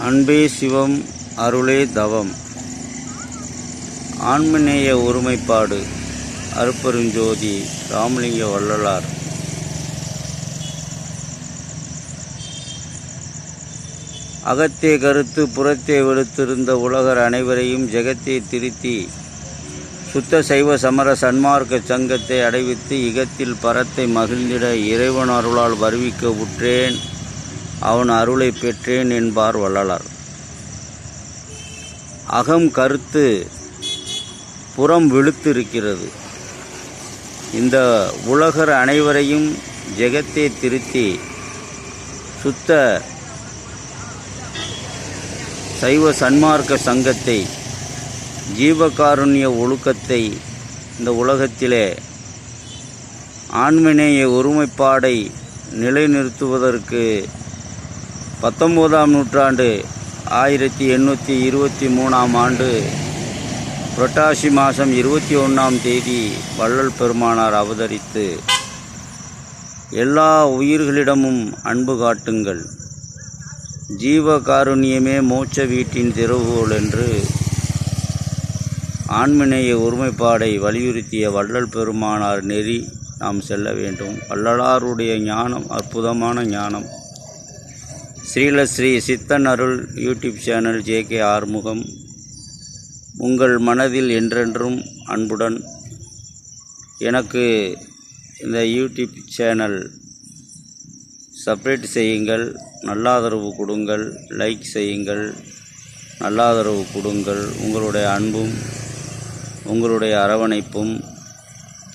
அன்பே சிவம் அருளே தவம். ஆன்மநேய ஒருமைப்பாடு அருப்பெருஞ்சோதி ராமலிங்க வள்ளலார். அகத்தே கருத்து புறத்தே வெளுத்திருந்த உலகர் அனைவரையும் ஜெகத்தே திருத்தி சுத்த சைவ சமர சன்மார்க்க சங்கத்தை அடைவித்து இகத்தில் பரத்தை மகிழ்ந்திட இறைவன் அருளால் வருவிக்க உற்றேன். அவன் அருளை பெற்றேன் என்பார் வள்ளலார். அகம் கருத்து புறம் விழுத்திருக்கிறது. இந்த உலகர் அனைவரையும் ஜெகத்தை திருத்தி சுத்த சைவ சன்மார்க்க சங்கத்தை ஜீவகாருண்ய ஒழுக்கத்தை இந்த உலகத்திலே ஆண்மநேய ஒருமைப்பாடை நிலைநிறுத்துவதற்கு பத்தொம்போதாம் நூற்றாண்டு ஆயிரத்தி எண்ணூற்றி இருபத்தி மூணாம் ஆண்டு புரட்டாசி மாதம் இருபத்தி ஒன்றாம் தேதி வள்ளல் பெருமானார் அவதரித்து எல்லா உயிர்களிடமும் அன்பு காட்டுங்கள். ஜீவகாருண்யமே மோட்ச வீட்டின் திறவுகோல் என்று ஆண்மநேய ஒருமைப்பாடை வலியுறுத்திய வள்ளல் பெருமானார் நெறி நாம் செல்ல வேண்டும். வள்ளலாருடைய ஞானம் அற்புதமான ஞானம். Srilasri Siddhan Arul YouTube channel JK Arumugam. உங்கள் மனதில் என்றென்றும் அன்புடன் எனக்கு இந்த யூடியூப் சேனல் சப்ரேட் செய்யுங்கள் நல்லாதரவு கொடுங்கள் லைக் செய்யுங்கள் நல்லாதரவு கொடுங்கள். உங்களுடைய அன்பும் உங்களுடைய அரவணைப்பும்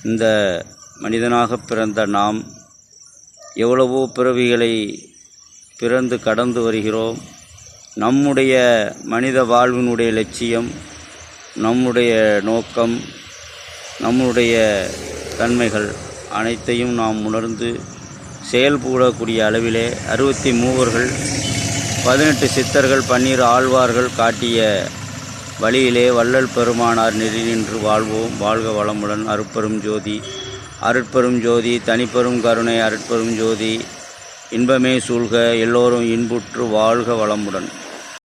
இந்த மனிதனாக பிறந்த நாம் எவ்வளவோ பிறவிகளை பிறந்து கடந்து வருகிறோம். நம்முடைய மனித வாழ்வினுடைய லட்சியம் நம்முடைய நோக்கம் நம்முடைய தன்மைகள் அனைத்தையும் நாம் உணர்ந்து செயல்படக்கூடிய அளவிலே அறுபத்தி மூவர்கள் பதினெட்டு சித்தர்கள் பன்னீர் ஆழ்வார்கள் காட்டிய வழியிலே வள்ளல் பெருமானார் நெறி நின்று வாழ்வோம். வாழ்க வளமுடன். அருட்பெரும் ஜோதி. அருட்பெரும் ஜோதி. தனிப்பெரும் கருணை. அருட்பெரும் ஜோதி. இன்பமே சூழ்க எல்லோரும் இன்புற்று வாழ்க வளமுடன்.